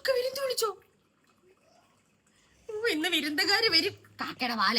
കാക്ക വിരുന്ന് വിളിച്ചോ? ഇന്ന് വിരുന്നുകാര് വരും. കാക്കയുടെ വാല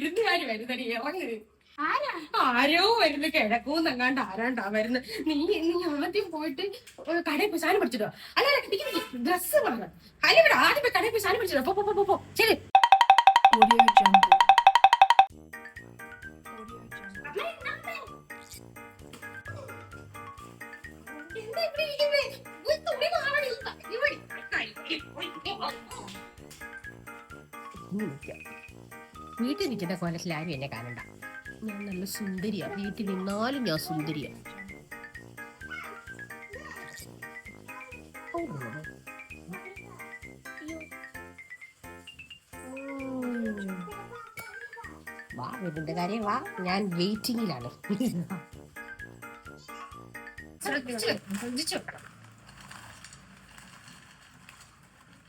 വിരുന്നുകാര് വരുന്നടി ഇറങ്ങരുത് ആരോ? വരുന്നു. കിഴക്കൂന്ന് എങ്ങാണ്ട് ആരാണ്ടാ വരുന്നത്? നീ നീ ആദ്യം പോയിട്ട് കടയിൽ പോയി സാധനം പിടിച്ചിട്ടോ? അല്ല ഡ്രസ്സ് പറഞ്ഞു അല്ല ഇവിടെ ആദ്യം പോയി കടയിൽ പോയി സാധനം പിടിച്ചിട്ടോ? പോ പോ, പോ പോ ശരി Audio വീട്ടിൽ നിൽക്കുന്ന കോലത്തിൽ ആരും എന്നെ കാണണ്ട. ഞാൻ നല്ല സുന്ദരിയാണ് വീട്ടിൽ നിന്നാലും ഞാൻ സുന്ദരിയാ. വാ വീടിന്റെ കാര്യം വാ. ഞാൻ വെയിറ്റിങ്ങിലാണ്. ശ്രദ്ധിച്ചു?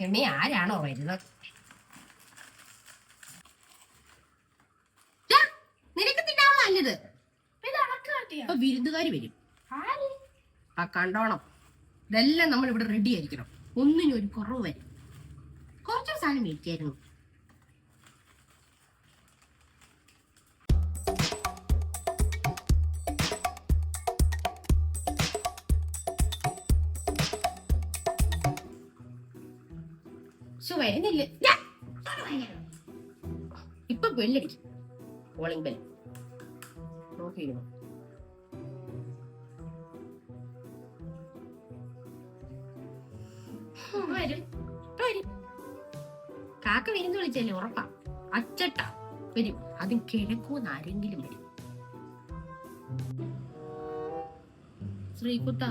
എണ്ണി ആരാണോ വരുന്നത്? വിരുന്നുകാര് വരും. ആ കണ്ടോണം. ഇതെല്ലാം നമ്മൾ ഇവിടെ റെഡി ആയിരിക്കണം. ഒന്നിനും ഒരു കുറവ് വരും കുറച്ച് സാധനം മേടിക്കായിരുന്നു. വരുന്നില്ല ഇപ്പൊ ബെല്ലടിക്കും കോളിംഗ് ബെൽ നോക്കിയിരുന്നു വരും. വരും. കാക്ക വരുന്ന വിളിച്ചല്ലേ ഉറപ്പാ. അച്ചട്ട. വരും. അതും കിഴക്കൂന്ന് ആരെങ്കിലും വരും. ശ്രീകുത്ത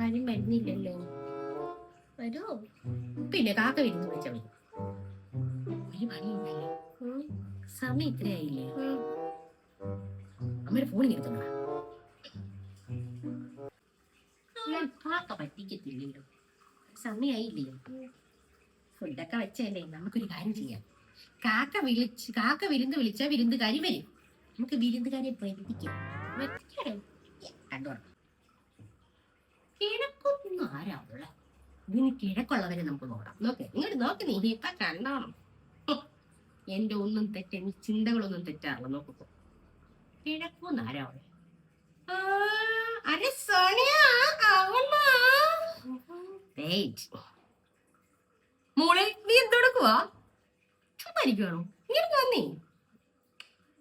ആരും വരുന്നില്ലല്ലോ. വരോ. പിന്നെ കാക്ക വരുന്ന വിളിച്ച വരും ഒരു പണിയുണ്ടല്ലേ സമയം ഇത്രയായില്ലേ? അമ്മയുടെ ഫോൺ എടുത്തോളാം ഞാൻ പാക്ക പറ്റിക്കത്തില്ലല്ലോ. സമയായില്ലയോ ഫുഡൊക്കെ വെച്ചല്ലേ നമുക്കൊരു കാര്യം ചെയ്യാം. കാക്ക വിളിച്ച് കാക്ക വിരുന്ന് വിളിച്ചാൽ വിരുന്നുകാരി വരും. നമുക്ക് വിരുന്നുകാരെ കിഴക്കൊന്നും ആരാ ഇതിന് കിഴക്കുള്ളവരെ നമുക്ക് നോക്കാം. നോക്ക് ഇങ്ങോട്ട് നോക്ക് നീ. ഇപ്പൊ കണ്ടോണം. എന്റെ ഒന്നും തെറ്റ ചിന്തകളൊന്നും തെറ്റാറില്ല. നോക്കൂ കിഴക്കൊന്നും ആരാ അരെ സോണിയ അവളാ വെയിറ്റ് മോളെ നീ എന്തെടുക്കുവാ? ചുമ്മാരിക്കുവാണോ? ഇങ്ങനെ വന്നേ.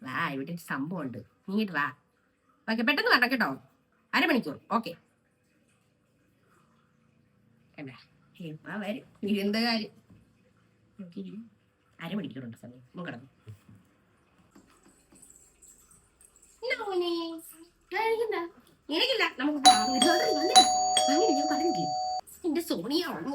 വാ ഇവിടെ ഒരു സംഭവം ഉണ്ട് ഇങ്ങോട്ട് വാ. ഓക്കെ പെട്ടെന്ന് വരണം കേട്ടോ. അരമണിക്കൂർ. ഓക്കെ. ഇപ്പൊ വരും. ഇരുന്തകാര് അരമണിക്കൂറുണ്ട് സമയം. നമുക്ക് കിടന്നു. നോനി, കഴിക്കണ്ട.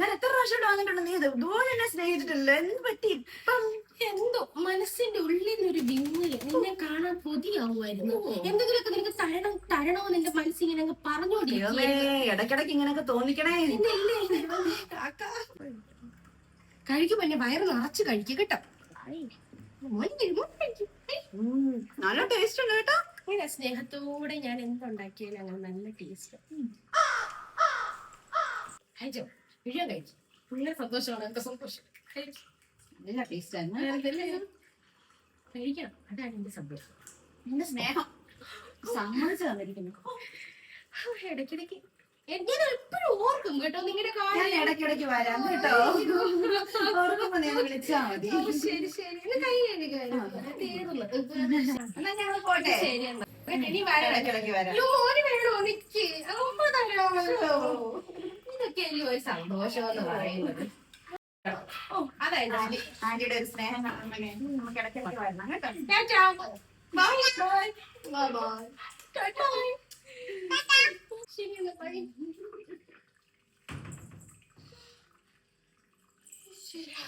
ഞാൻ എത്ര പ്രാവശ്യം വാങ്ങിയിട്ടുണ്ട്? നീ ഇത് ഇതുപോലെ എന്നെ സ്നേഹിച്ചിട്ടില്ല? എന്ത് പറ്റി? ഇപ്പം എന്തോ മനസ്സിന്റെ ഉള്ളിൽ നിന്നൊരു വിങ്ങൽ. നിന്നെ കാണാൻ കൊതിയാവുമായിരുന്നു. എന്തെങ്കിലുമൊക്കെ നിനക്ക് തരണം തരണമെന്ന് എന്റെ മനസ്സിങ്ങനെ അങ്ങ്. ഇടയ്ക്കിടയ്ക്ക് ഇങ്ങനെയൊക്കെ തോന്നിക്കണേ. കഴിക്കുമ്പോ എന്നെ വയറ് നിറച്ച് കഴിക്കുക കേട്ടോ. നല്ല ടേസ്റ്റ് ഉണ്ട് കേട്ടോ. ഇങ്ങനെ സ്നേഹത്തോടെ ഞാൻ എന്തുണ്ടാക്കിയാലും അങ്ങനെ നല്ല ടേസ്റ്റ് കഴിച്ചോ? വിഴ കഴിച്ചു. നല്ല സന്തോഷമാണ് എനിക്ക് സന്തോഷം. കഴിച്ചു. നല്ല ടേസ്റ്റ് ആണ്. അതല്ലേ? കഴിക്കണം? അതാണ് എന്റെ സന്തോഷം. എന്റെ സ്നേഹം. സമ്മതിച്ചു തന്നിരിക്കുന്നു. ഇടയ്ക്കിടയ്ക്ക്. ഞാൻ എപ്പോഴും ഓർക്കും കേട്ടോ നിങ്ങളുടെ കാര്യം. ഇടയ്ക്കിടയ്ക്ക് വരാം കേട്ടോ. ഓർക്കുമ്പോ ഞാൻ വിളിച്ചാ മതി. ശരി ശരി. കൈ കഴുകുക. തീർന്നു. എന്നാ ഞങ്ങൾ പോട്ടെ. ശരി എന്നാ. കേട്ടോ, ഇനി വരണം ഇടയ്ക്കിടയ്ക്ക് വരാം. ഒരു വേണോ? ഒരു പറയുന്നത് ഓ അതാ എന്റെ ശരി. ആന്റിയുടെ ഒരു സ്നേഹം കാണുമ്പോഴേ നമുക്ക് ഇടയ്ക്കിടയ്ക്ക് വരണം കേട്ടോ. Bye bye bye. ശരിയാ.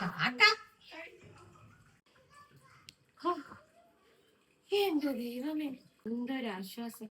ടാറ്റാ. ഹോ. എന്റെ ദൈവമേ എന്തൊരാശ്വാസം